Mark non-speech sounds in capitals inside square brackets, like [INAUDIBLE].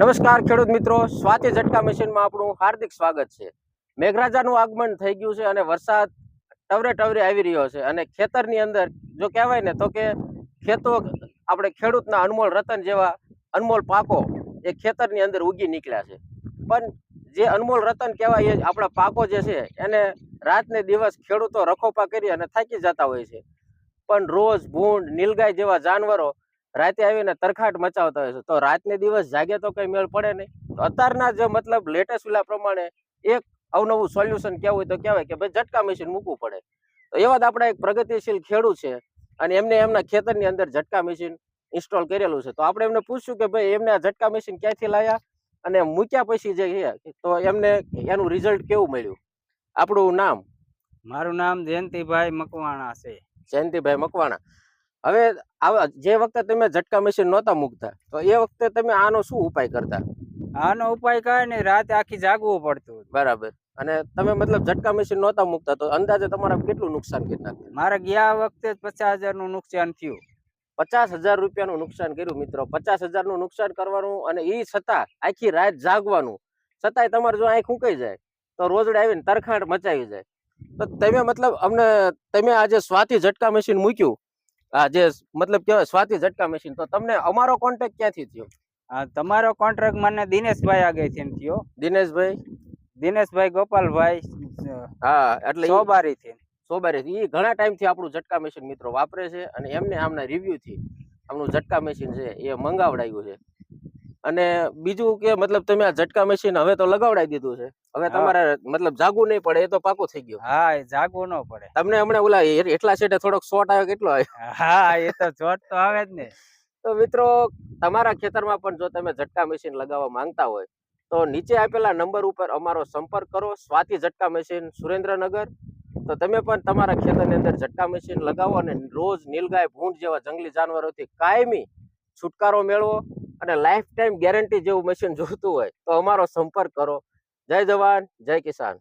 નમસ્કાર ખેડૂત મિત્રો, સ્વાતિ ઝટકા મશીનમાં આપણું હાર્દિક સ્વાગત છે. મેઘરાજાનું આગમન થઈ ગયું છે અને વરસાદ ટવરે ટવરે આવી રહ્યો છે અને ખેતરની અંદર જો કહેવાય ને તો કે ખેતો આપણે ખેડૂતના અનમોલ રતન જેવા અનમોલ પાકો એ ખેતરની અંદર ઉગી નીકળ્યા છે. પણ જે અનમોલ રતન કહેવાય એ આપણા પાકો જે છે એને રાતને દિવસ ખેડૂતો રખોપા કરી અને થાકી જતા હોય છે. પણ રોજ ભૂંડ, નીલગાય જેવા જાનવરો રાતે આવીને તરખાટ મચાવતા હોય છે. તો રાતને દિવસ જાગે તો કઈ મેળ પડે નહીં. તો અત્યારના જે મતલબ લેટેસ્ટ વિલા પ્રમાણે એક અવનવું સોલ્યુશન કહેવું હોય તો કહેવાય કે ભાઈ ઝટકા મશીન મૂકવું પડે. તો એવા જ આપણા એક પ્રગતિશીલ ખેડૂત છે અને એમને એમના ખેતરની અંદર ઝટકા મશીન ઇન્સ્ટોલ કરેલું છે. તો આપણે એમને પૂછશું કે ભાઈ એમને આ ઝટકા મશીન ક્યાંથી લાયા અને મૂક્યા પછી જે છે તો એમને એનું રિઝલ્ટ કેવું મળ્યું? આપણું નામ? મારું નામ જયંતિભાઈ મકવાણા છે. જયંતિભાઈ મકવાણા. હવે આવા જે વખતે તમે ઝટકા મશીન નહોતા મૂકતા તો એ વખતે તમે આનો શું ઉપાય કરતા? આનો ઉપાય કાંઈ નહીં રાતે આખી જાગવું પડતું બરાબર. અને તમે મતલબ ઝટકા મશીન નહોતા મૂકતા તો અંદાજે તમારા કેટલું નુકસાન કેટલા મારે ગયા વખતે પચાસ હજારનું નુકસાન થયું. પચાસ હજાર રૂપિયાનું નુકસાન કર્યું મિત્રો. પચાસ હજારનું નુકસાન કરવાનું અને એ છતાં આખી રાત જાગવાનું. છતાંય તમારે જો આંખ ઉકાઈ જાય તો રોજડે આવીને તરખાટ મચાવી જાય. તો તમે મતલબ અમને તમે આજે સ્વાતિ ઝટકા મશીન મૂક્યું જે મતલબ કહેવાય સ્વાતિ ઝટકા મશીન તો તમને અમારો કોન્ટેક્ટ ક્યાંથી થયો? તમારો કોન્ટ્રાક્ટ મને દિનેશભાઈ આગળથી થયો. દિનેશભાઈ? દિનેશભાઈ ગોપાલભાઈ હા એટલે ઈ- સોબારી થી સોબારી એ ઘણા ટાઈમથી આપણું ઝટકા મશીન મિત્રો વાપરે છે અને એમને આમના રિવ્યૂથી આમનું ઝટકા મશીન છે એ મંગાવડાયું છે. અને બીજું કે મતલબ તમે આ ઝટકા મશીન હવે તો લગાવડાવી દીધું છે. હવે તમારે મતલબ જાગવું નહીં પડે એ તો પાકું થઈ ગયું. હા જાગવું ન પડે. તમને હમણાં ઓલા એટલા સેટે થોડોક શોટ આવ્યો કેટલો આવ્યો? હા એ તો શોટ તો આવે જ ને. [LAUGHS] તો મિત્રો તમારા ખેતરમાં પણ જો તમે ઝટકા મશીન લગાવવા માંગતા હોય તો નીચે આપેલા નંબર ઉપર અમારો સંપર્ક કરો. સ્વાતિ ઝટકા મશીન સુરેન્દ્રનગર. તો તમે પણ તમારા ખેતરની અંદર ઝટકા મશીન લગાવો અને રોજ નીલગાય ભૂંડ જેવા જંગલી જાનવરોથી કાયમી છુટકારો મેળવો. અને લાઈફ ટાઈમ ગેરંટી જેવું મશીન જોઈતું હોય તો અમારો સંપર્ક કરો. જય જવાન, જય કિસાન.